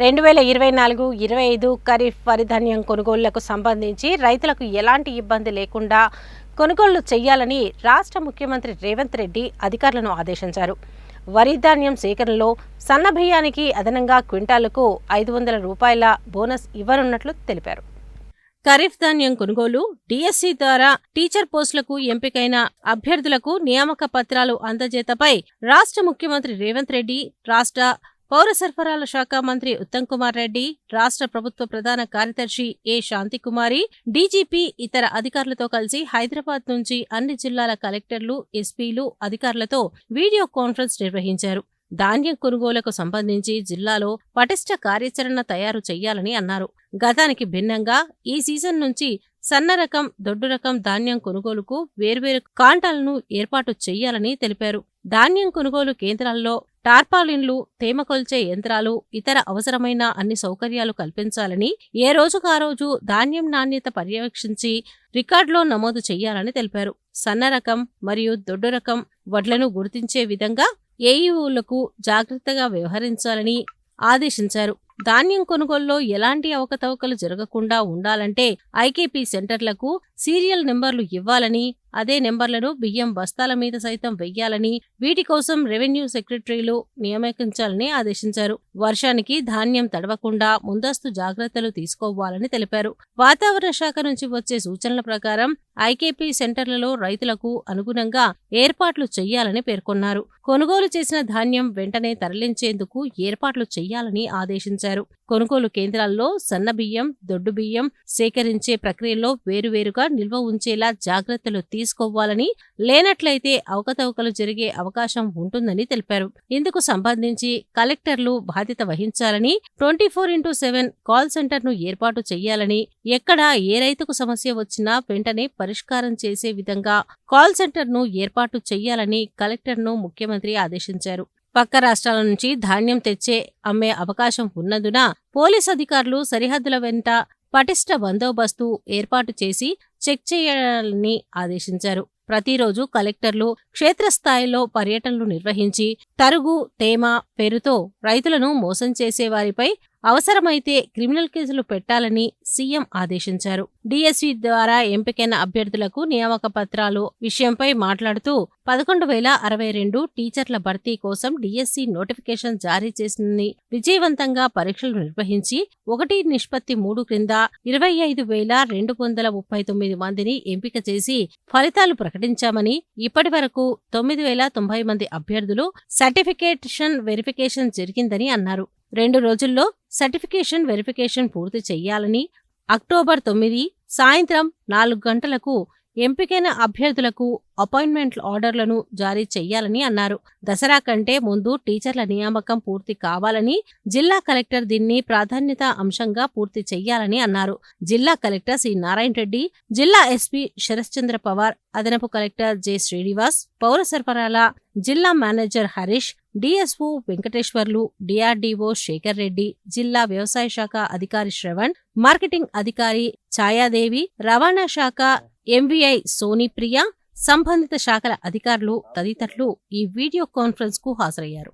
రెండు వేల ఇరవై నాలుగు ఇరవై ఐదు ఖరీఫ్ వరిధాన్యం కొనుగోళ్ళకు సంబంధించి రైతులకు ఎలాంటి ఇబ్బంది లేకుండా కొనుగోళ్ళు చేయాలని రాష్ట్ర ముఖ్యమంత్రి రేవంత్ రెడ్డి అధికారులను ఆదేశించారు. వరి ధాన్యం సేకరణలో సన్న బియ్యానికి అదనంగా క్వింటాలకు ఐదు వందల రూపాయల బోనస్ ఇవ్వనున్నట్లు తెలిపారు. ఖరీఫ్ ధాన్యం కొనుగోలు డిఎస్సి ద్వారా టీచర్ పోస్టులకు ఎంపికైన అభ్యర్థులకు నియామక పత్రాలు అందజేతపై రాష్ట్ర ముఖ్యమంత్రి రేవంత్ రెడ్డి రాష్ట్ర పౌర సరఫరాల శాఖ మంత్రి ఉత్తమ్ కుమార్ రెడ్డి రాష్ట్ర ప్రభుత్వ ప్రధాన కార్యదర్శి ఏ శాంతికుమారి డీజీపీ ఇతర అధికారులతో కలిసి హైదరాబాద్ నుంచి అన్ని జిల్లాల కలెక్టర్లు ఎస్పీలు అధికారులతో వీడియో కాన్ఫరెన్స్ నిర్వహించారు. ధాన్యం కొనుగోలుకు సంబంధించి జిల్లాలో పటిష్ట కార్యాచరణ తయారు చేయాలని అన్నారు. గతానికి భిన్నంగా ఈ సీజన్ నుంచి సన్న రకం దొడ్డు రకం ధాన్యం కొనుగోలుకు వేర్వేరు కాంటాలను ఏర్పాటు చేయాలని తెలిపారు. ధాన్యం కొనుగోలు కేంద్రాల్లో టార్పాలిన్లు తేమ కొల్చే యంత్రాలు ఇతర అవసరమైన అన్ని సౌకర్యాలు కల్పించాలని ఏ రోజుకా రోజు ధాన్యం నాణ్యత పర్యవేక్షించి రికార్డులో నమోదు చేయాలని తెలిపారు. సన్న రకం మరియు దొడ్డు రకం వడ్లను గుర్తించే విధంగా ఏఈఓలకు జాగ్రత్తగా వ్యవహరించాలని ఆదేశించారు. ధాన్యం కొనుగోలులో ఎలాంటి అవకతవకలు జరగకుండా ఉండాలంటే ఐకేపీ సెంటర్లకు సీరియల్ నెంబర్లు ఇవ్వాలని అదే నెంబర్లను బియ్యం బస్తాల మీద సైతం వెయ్యాలని వీటి కోసం రెవెన్యూ సెక్రటరీలు నియమించాలని ఆదేశించారు. వర్షానికి ధాన్యం తడవకుండా ముందస్తు జాగ్రత్తలు తీసుకోవాలని తెలిపారు. వాతావరణ శాఖ నుంచి వచ్చే సూచనల ప్రకారం ఐకేపీ సెంటర్లలో రైతులకు అనుగుణంగా ఏర్పాట్లు చేయాలని పేర్కొన్నారు. కొనుగోలు చేసిన ధాన్యం వెంటనే తరలించేందుకు ఏర్పాట్లు చేయాలని ఆదేశించారు. కొనుగోలు కేంద్రాల్లో సన్న బియ్యం దొడ్డు బియ్యం సేకరించే ప్రక్రియలో వేరువేరుగా నిల్వ ఉంచేలా జాగ్రత్తలు తీసుకోవాలని లేనట్లయితే అవకతవకలు జరిగే అవకాశం ఉంటుందని తెలిపారు. ఇందుకు సంబంధించి కలెక్టర్లు బాధ్యత వహించాలని twenty four into seven call సెంటర్ను ఏర్పాటు చేయాలని ఎక్కడ ఏ రైతుకు సమస్య వచ్చినా వెంటనే పరిష్కారం చేసే విధంగా కాల్ సెంటర్ను ఏర్పాటు చేయాలని కలెక్టర్ను ముఖ్యమంత్రి ఆదేశించారు. పక్క రాష్ట్రాల నుంచి ధాన్యం తెచ్చే అమ్మే అవకాశం ఉన్నందున పోలీస్ అధికారులు సరిహద్దుల వెంట పటిష్ట బందోబస్తు ఏర్పాటు చేసి చెక్ చేయాలని ఆదేశించారు. ప్రతిరోజు కలెక్టర్లు క్షేత్రస్థాయిలో పర్యటనలు నిర్వహించి తరుగు తేమ పేరుతో రైతులను మోసం చేసే వారిపై అవసరమైతే క్రిమినల్ కేసులు పెట్టాలని సీఎం ఆదేశించారు. డిఎస్సి ద్వారా ఎంపికైన అభ్యర్థులకు నియామక పత్రాలు విషయంపై మాట్లాడుతూ పదకొండు వేల అరవై రెండు టీచర్ల భర్తీ కోసం డిఎస్సి నోటిఫికేషన్ జారీ చేసిందని విజయవంతంగా పరీక్షలు నిర్వహించి ఒకటి నిష్పత్తి మూడు క్రింద ఇరవై ఐదు వేల రెండు వందల ముప్పై తొమ్మిది మందిని ఎంపిక చేసి ఫలితాలు ప్రకటించామని ఇప్పటి వరకు తొమ్మిది వేల తొంభై మంది అభ్యర్థులు సర్టిఫికేషన్ వెరిఫికేషన్ జరిగిందని అన్నారు. రెండు రోజుల్లో సర్టిఫికేషన్ వెరిఫికేషన్ పూర్తి చెయ్యాలని అక్టోబర్ తొమ్మిది సాయంత్రం నాలుగు గంటలకు ఎంపికైన అభ్యర్థులకు అపాయింట్మెంట్ ఆర్డర్లను జారీ చేయాలని అన్నారు. దసరా కంటే ముందు టీచర్ల నియామకం పూర్తి కావాలని జిల్లా కలెక్టర్ దీన్ని ప్రాధాన్యత అంశంగా పూర్తి చేయాలని అన్నారు. జిల్లా కలెక్టర్ సి. నారాయణ రెడ్డి జిల్లా ఎస్పీ శరశ్చంద్ర పవార్ అదనపు కలెక్టర్ జె. శ్రీనివాస్ పౌర సరఫరాల జిల్లా manager Harish DSO Venkateswarlu DRDO Shekar Reddy జిల్లా వ్యవసాయ శాఖ అధికారి శ్రవణ్ మార్కెటింగ్ అధికారి ఛాయాదేవి రవాణా శాఖ ఎంవీఐ సోనీప్రియ సంబంధిత శాఖల అధికారులు తదితరులు ఈ వీడియో కాన్ఫరెన్స్కు హాజరయ్యారు.